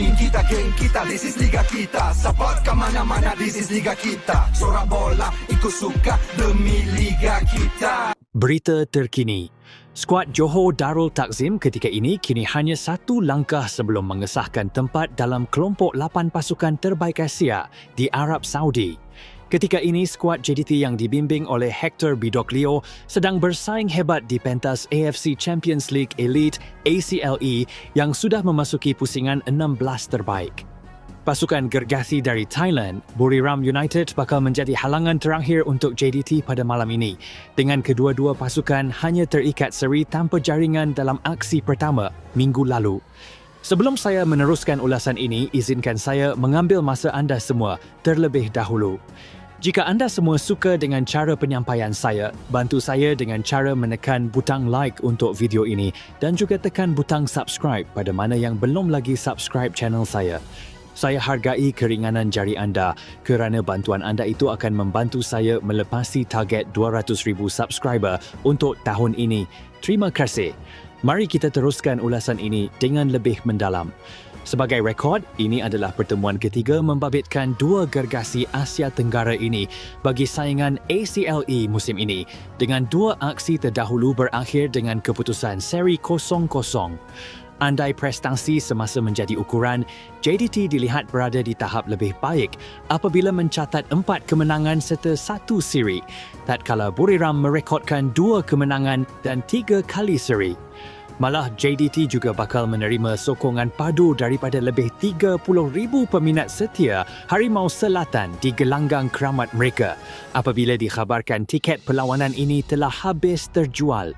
team kita, geng kita This is liga kita Support ke mana-mana This is liga kita Sorak bola ikut suka demi liga kita Berita terkini. Skuad Johor Darul Takzim ketika ini kini hanya satu langkah sebelum mengesahkan tempat dalam kelompok 8 pasukan terbaik Asia di Arab Saudi. Ketika ini, skuad JDT yang dibimbing oleh Hector Bidoglio sedang bersaing hebat di pentas AFC Champions League Elite ACLE yang sudah memasuki pusingan 16 terbaik. Pasukan gergasi dari Thailand, Buriram United bakal menjadi halangan terakhir untuk JDT pada malam ini dengan kedua-dua pasukan hanya terikat seri tanpa jaringan dalam aksi pertama minggu lalu. Sebelum saya meneruskan ulasan ini, izinkan saya mengambil masa anda semua terlebih dahulu. Jika anda semua suka dengan cara penyampaian saya, bantu saya dengan cara menekan butang like untuk video ini dan juga tekan butang subscribe pada mana yang belum lagi subscribe channel saya. Saya hargai keringanan jari anda kerana bantuan anda itu akan membantu saya melepasi target 200,000 subscriber untuk tahun ini. Terima kasih. Mari kita teruskan ulasan ini dengan lebih mendalam. Sebagai rekod, ini adalah pertemuan ketiga membabitkan dua gergasi Asia Tenggara ini bagi saingan ACLE musim ini dengan dua aksi terdahulu berakhir dengan keputusan seri 0-0. Andai prestasi semasa menjadi ukuran, JDT dilihat berada di tahap lebih baik apabila mencatat empat kemenangan serta satu seri, tatkala Buriram merekodkan dua kemenangan dan tiga kali seri. Malah JDT juga bakal menerima sokongan padu daripada lebih 30,000 peminat setia Harimau Selatan di gelanggang keramat mereka apabila dikhabarkan tiket perlawanan ini telah habis terjual.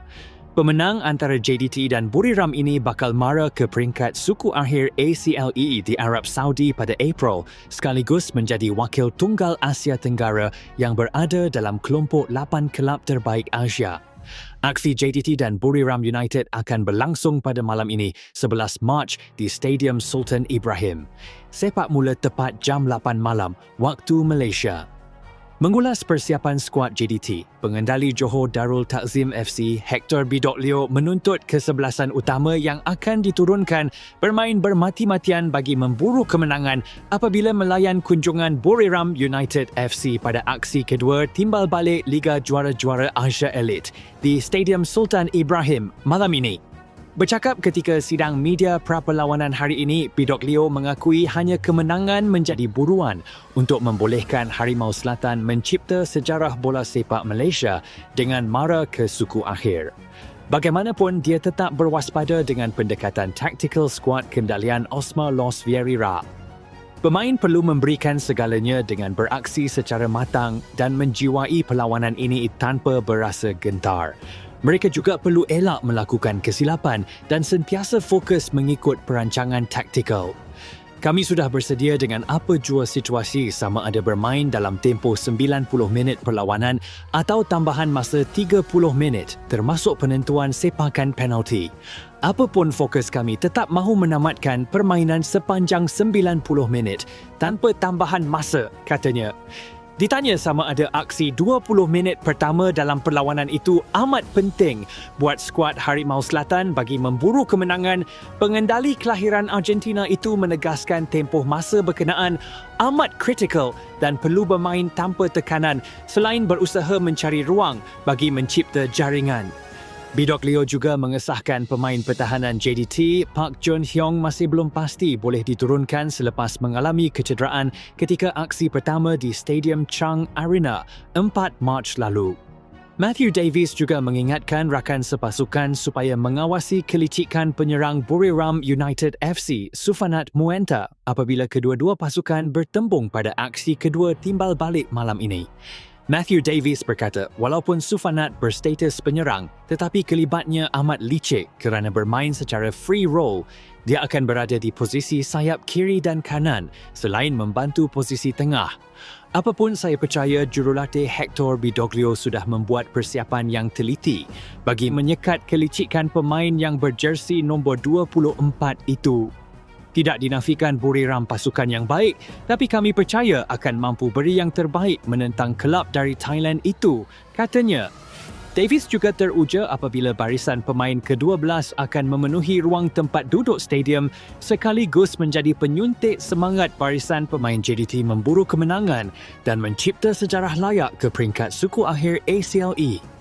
Pemenang antara JDT dan Buriram ini bakal mara ke peringkat suku akhir ACLE di Arab Saudi pada April sekaligus menjadi wakil tunggal Asia Tenggara yang berada dalam kelompok 8 kelab terbaik Asia. Aksi JDT dan Buriram United akan berlangsung pada malam ini 11 Mac di Stadium Sultan Ibrahim. Sepak mula tepat jam 8 malam waktu Malaysia. Mengulas persiapan skuad JDT, pengendali Johor Darul Takzim FC Hector Bidoglio menuntut kesebelasan utama yang akan diturunkan bermain bermati-matian bagi memburu kemenangan apabila melayan kunjungan Buriram United FC pada aksi kedua timbal balik Liga Juara-Juara Asia Elite di Stadium Sultan Ibrahim malam ini. Bercakap ketika sidang media pra-perlawanan hari ini, Bidoglio mengakui hanya kemenangan menjadi buruan untuk membolehkan Harimau Selatan mencipta sejarah bola sepak Malaysia dengan mara ke suku akhir. Bagaimanapun, dia tetap berwaspada dengan pendekatan tactical squad kendalian Osmar Los Vieira. Pemain perlu memberikan segalanya dengan beraksi secara matang dan menjiwai perlawanan ini tanpa berasa gentar. Mereka juga perlu elak melakukan kesilapan dan sentiasa fokus mengikut perancangan taktikal. Kami sudah bersedia dengan apa jua situasi sama ada bermain dalam tempoh 90 minit perlawanan atau tambahan masa 30 minit termasuk penentuan sepakan penalti. Apapun fokus kami tetap mahu menamatkan permainan sepanjang 90 minit tanpa tambahan masa, katanya. Ditanya sama ada aksi 20 minit pertama dalam perlawanan itu amat penting buat skuad Harimau Selatan bagi memburu kemenangan, pengendali kelahiran Argentina itu menegaskan tempoh masa berkenaan amat kritikal dan perlu bermain tanpa tekanan selain berusaha mencari ruang bagi mencipta jaringan. Bidoglio juga mengesahkan pemain pertahanan JDT, Park Jun Hyong masih belum pasti boleh diturunkan selepas mengalami kecederaan ketika aksi pertama di Stadium Chang Arena 4 Mac lalu. Matthew Davies juga mengingatkan rakan sepasukan supaya mengawasi kelicikan penyerang Buriram United FC, Sufanat Muenta apabila kedua-dua pasukan bertembung pada aksi kedua timbal balik malam ini. Matthew Davies berkata, walaupun Sufanat berstatus penyerang, tetapi kelibatnya amat licik kerana bermain secara free roll, dia akan berada di posisi sayap kiri dan kanan selain membantu posisi tengah. Apapun saya percaya jurulatih Hector Bidoglio sudah membuat persiapan yang teliti bagi menyekat kelicikan pemain yang berjersi nombor 24 itu. Tidak dinafikan Buriram pasukan yang baik, tapi kami percaya akan mampu beri yang terbaik menentang kelab dari Thailand itu, katanya. Davis juga teruja apabila barisan pemain ke-12 akan memenuhi ruang tempat duduk stadium sekaligus menjadi penyuntik semangat barisan pemain JDT memburu kemenangan dan mencipta sejarah layak ke peringkat suku akhir ACLE.